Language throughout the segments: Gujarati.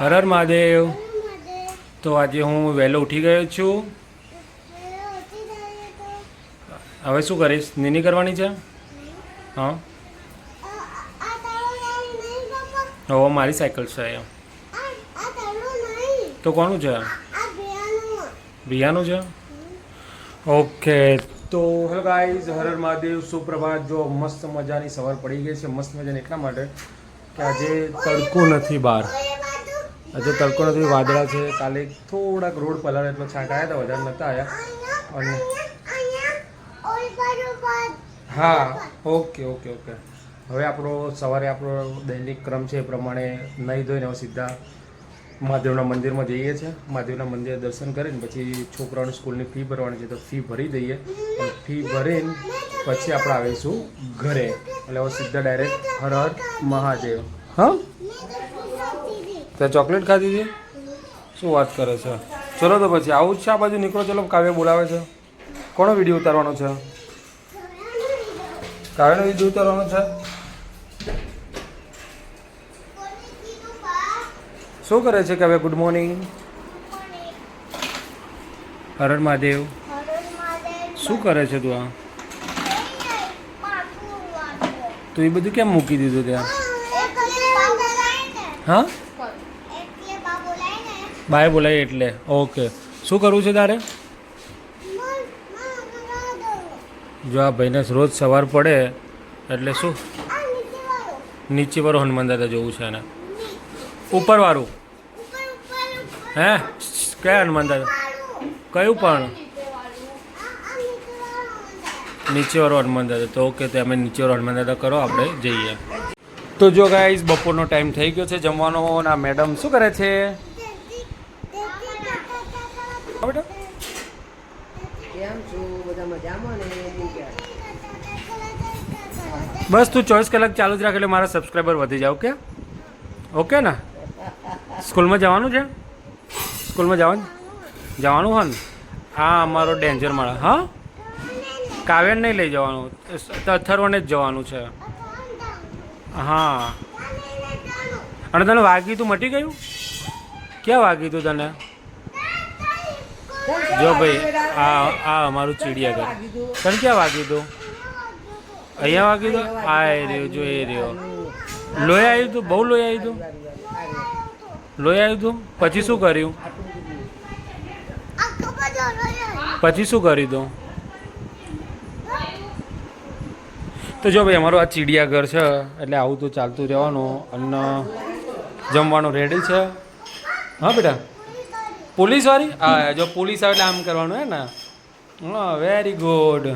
હર હર મહાદેવ. તો આજે હું વહેલો ઉઠી ગયો છું. હવે શું કરીશ? નીની કરવાની છે? હા. હવે મારી સાયકલ છે તો કોનું છે? ભિયાનું છે? ઓકે, તો હેલો ગાઈઝ, હર હર મહાદેવ, સુપ્રભાત. જો મસ્ત મજાની સવાર પડી ગઈ છે. મસ્ત મજાની એટલા માટે કે આજે તડકો નથી બહાર. આજે તડકો નથી, વાદળા છે. કાલે થોડાક રોડ પલાળ એટલો છાંટા આવ્યા હતા વધારે નહોતા આવ્યા અને હા, ઓકે ઓકે ઓકે. હવે આપણો સવારે આપણો દૈનિક ક્રમ છે એ પ્રમાણે નહીં ધોઈને હવે સીધા મહાદેવના મંદિરમાં જઈએ છીએ. મહાદેવના મંદિરે દર્શન કરીને પછી છોકરાઓની સ્કૂલની ફી ભરવાની છે, તો ફી ભરી દઈએ. અને ફી ભરીને પછી આપણે આવીશું ઘરે. એટલે હવે સીધા ડાયરેક્ટ હર હર મહાદેવ. હા? ત્યાં ચોકલેટ ખાધી હતી? શું વાત કરે છે? ચલો તો પછી આવું જ છે આ બાજુ? નીકળો ચલો કાવ્ય બોલાવે છે. કોનો વીડિયો ઉતારવાનો છે? કાવ્યનો વીડિયો ઉતારવાનો છે? શું કરે છે કાવ્ય? ગુડ મોર્નિંગ હર હર મહાદેવ. શું કરે છે તું આ? તું એ બધું કેમ મૂકી દીધું ત્યાં? હા? બાય બોલાય એટલે. ઓકે. શું કરવું છે તારે? જો આ ભાઈને રોજ સવાર પડે, એટલે શું? નીચે વાળું હનુમાન દાદા જોવું છે એને. ઉપરવાળું. હે? કયા હનુમાન દાદા કયું પણ? નીચે વાળો હનુમાન દાદા તો ઓકે, તો અમે નીચે વાળો હનુમાન દાદા કરો, આપણે જઈએ. તો જો ગાઈઝ બપોરનો ટાઈમ થઈ ગયો છે જમવાનો ના મેડમ શું કરે છે? બેટા? કેમ છો? બધા મજામાં ને? બસ તું ચોવીસ કલાક ચાલુ જ રાખ એટલે મારા સબસ્ક્રાઈબર વધી જાવ કે ઓકે ને? સ્કૂલમાં જવાનું છે? સ્કૂલમાં જવાનું? જવાનું હોય ને? હા અમારો ડેન્જર મળે. હા? કાવ્યને નહીં લઈ જવાનું. અથર્વને જ જવાનું છે. હા. અને તને વાગ્યું તું મટી ગયું? ક્યાં વાગ્યું તું તને? જો ભાઈ, આ આ અમારું ચીડિયાઘર. તને ક્યાં વાગ્યું તું અહીંયા વાગ્યું તું આ એ રહ્યો, જો એ રહ્યો. લોહી આવ્યું હતું? બહુ લોહી આવ્યું હતું? લોહી આવ્યું તું પછી શું કર્યું? પછી શું કર્યું તું તો જો ભાઈ, અમારું આ ચીડિયાઘર છે, એટલે આવું તો ચાલતું રહેવાનું. અને જમવાનું રેડી છે. હા, બેટા? પોલીસ વાળી હા જો પોલીસ આવે એટલે આમ કરવાનું હે ને? હા વેરી ગુડ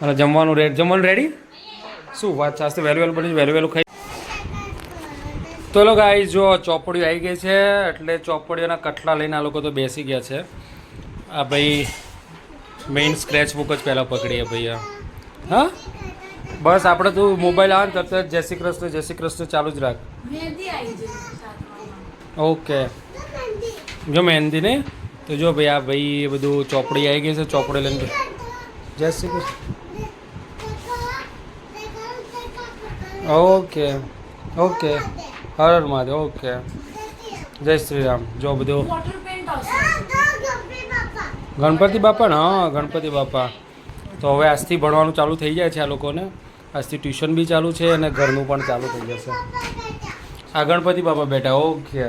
અને જમવાનું રેડ જમવાનું રેડી શું વાત છે? વહેલું વહેલું બની વહેલું વહેલું ખાઈ તો લોકો આવી જો ચોપડીઓ આવી ગઈ છે એટલે ચોપડીઓના કટલા લઈને આ લોકો તો બેસી ગયા છે. આ ભાઈ મેઇન સ્ક્રેચ બુક જ પહેલાં પકડીએ ભાઈ હા? બસ આપણે તું મોબાઈલ આવે ને તરત જય શ્રી કૃષ્ણ જય શ્રી કૃષ્ણ ચાલુ જ રાખ. ઓકે જો મહેંદી નહીં તો જો ભાઈ આ ભાઈ એ બધું ચોપડી આવી ગઈ છે ચોપડી લઈને જય શ્રી કૃષ્ણ. Okay okay. હર મહાદેવ ઓકે. જય શ્રી રામ. જો બધું. ગણપતિ બાપા ને હા ગણપતિ બાપા. તો હવે આજથી ભણવાનું ચાલુ થઈ જાય છે આ લોકોને. આજથી ટ્યુશન બી ચાલુ છે અને ઘરનું પણ ચાલુ થઈ જશે. આ ગણપતિ બાપા બેટા ઓકે.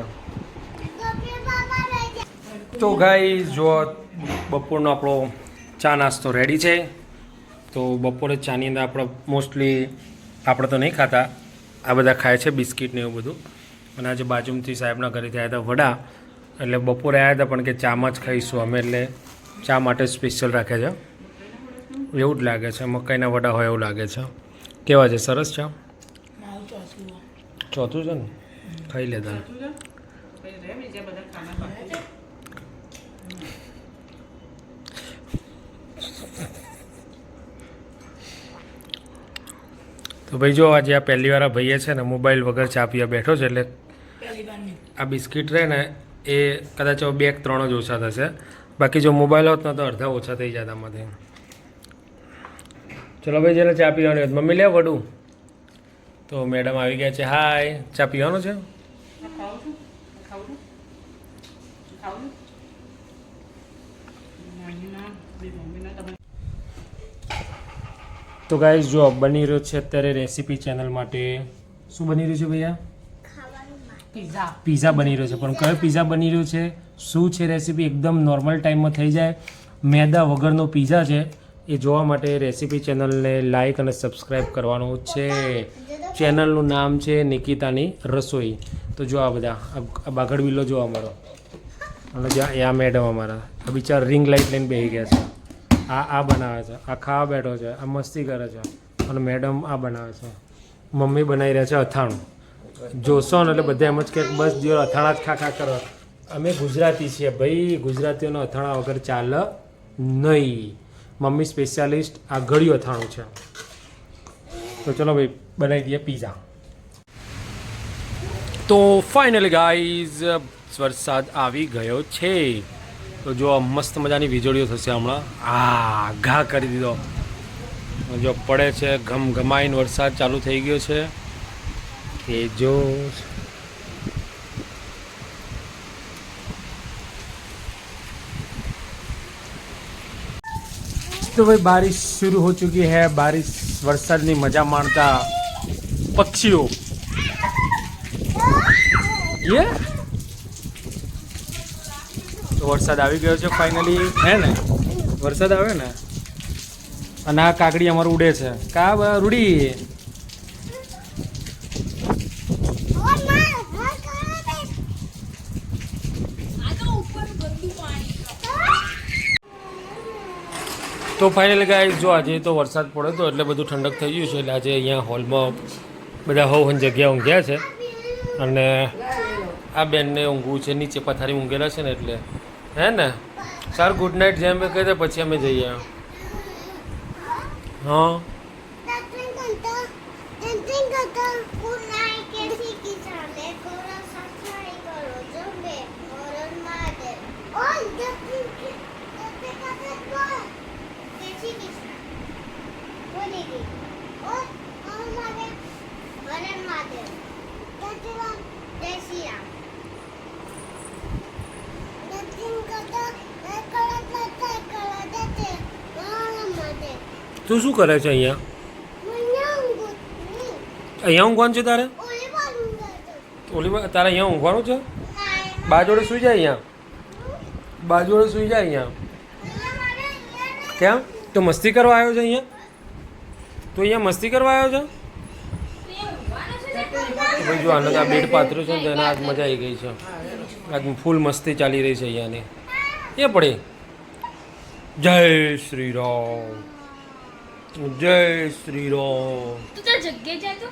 તો ગાઈ જો બપોરનો આપણો ચા નાસ્તો રેડી છે તો બપોરે ચાની અંદર આપણે મોસ્ટલી આપણે તો નહીં ખાતા આ બધા ખાય છે બિસ્કિટ ને એવું બધું. અને આજે બાજુમાંથી સાહેબના ઘરેથી આવ્યા હતા વડા એટલે બપોરે આવ્યા હતા પણ કે ચામાં જ ખાઈશું અમે એટલે ચા માટે સ્પેશિયલ રાખે છે. એવું જ લાગે છે મકાઈના વડા હોય એવું લાગે છે. કેવા છે સરસ ચા? ચોથું. છે ને? ખાઈ લેતા તો ભાઈ જો આજે આ પહેલી વાર આ ભાઈએ છે ને મોબાઈલ વગર ચા પીવા બેઠો છે એટલે આ બિસ્કિટ રહે ને એ કદાચ બે ત્રણ જ ઓછા થશે. બાકી જો મોબાઈલ હોત ને તો અડધા ઓછા થઈ જતા આમાંથી. ચલો ભાઈ જેને ચા પીવાની હોત મમ્મી લે વડું. તો મેડમ આવી ગયા છે. હાય. ચા પીવાનું છે? ખાવું ખાવું મમ્મીના તો ગાઈઝ જો બની રહ્યો છે અત્યારે રેસીપી ચેનલ માટે. શું બની રહ્યું છે ભૈયા? પીઝા પીઝા બની રહ્યો છે. પણ કયો પીઝા બની રહ્યો છે? શું છે રેસીપી એકદમ નોર્મલ ટાઈમમાં થઈ જાય. મેદા વગરનો પીઝા છે. એ જોવા માટે રેસીપી ચેનલને લાઇક અને સબસ્ક્રાઈબ કરવાનું છે. ચેનલનું નામ છે નિકિતાની રસોઈ. તો જો આ બધા આ- બાગડ વિલ્લો જો અમારો અને જ્યાં યા મેડમ અમારા. આ બિચારા રિંગ લાઇટ લઈને બેસી ગયા છે. આ આ બનાવે છે, આ ખાવા બેઠો છે, આ મસ્તી કરે છે. અને મેડમ આ બનાવે છે. મમ્મી બનાવી રહ્યા છે અથાણું. જોશો ને એટલે બધા એમ જ કે બસ જો અથાણા જ ખા ખા કરો. અમે ગુજરાતી છીએ ભાઈ, ગુજરાતીઓનો અથાણા વગર ચાલે નહીં. મમ્મી સ્પેશિયાલિસ્ટ આ ગળ્યું અથાણું છે. તો ચલો ભાઈ, બનાવી દઈએ પીઝા તો ફાઇનલી ગાઈઝ વરસાદ આવી ગયો છે. તો જો મસ્ત મજાની વીજળીઓ થશે હમણાં. આ ઘા કરી દીધો. જો પડે છે ઘમ ઘમાઈને વરસાદ ચાલુ થઈ ગયો છે. કે જો તો ભાઈ બારિશ શરૂ હો ચુકી હે. બારિશ વરસાદની મજા માણતા પક્ષીઓ. યે? તો વરસાદ આવી ગયો છે ફાઇનલી હે ને? વરસાદ આવે ને? અને આ કાકડી અમારું ઉડે છે. કા રૂડી? તો ફાઇનલ ગાઈઝ જો આજે તો વરસાદ પડ્યો હતો એટલે બધું ઠંડક થઈ ગયું છે. એટલે આજે અહીંયા હોલમાં બધા હવ હન જગ્યા ઊંઘ્યા છે. અને આ બેનને ઊંઘવું છે, નીચે પથારી ઊંઘેલા છે ને એટલે હે ને? સારું ગુડ નાઇટ જેમ કહી દે પછી અમે જઈએ હા. તું શું કરે છે અહીંયા? અહીંયા ઊંઘવાનું છે તારે? ઓલી તારે અહીંયા ઊંઘવાનું છે? બા જોડે સુઈ જાય અહીંયા? બા જોડે સુઈ જાય અહીંયા? કેમ? તો મસ્તી કરવા આવ્યો છે અહીંયા? તું અહીંયા મસ્તી કરવા આવ્યો છે? ભાઈ જો આનંદ, આ બેડ પાથર્યું છે ને તો એને આજ મજા આવી ગઈ છે. આજ ફૂલ મસ્તી ચાલી રહી છે અહીંયાની. એ પડે. જય શ્રી રામ. જય શ્રી રામ. તું તો જગ્યાએ જાય તો?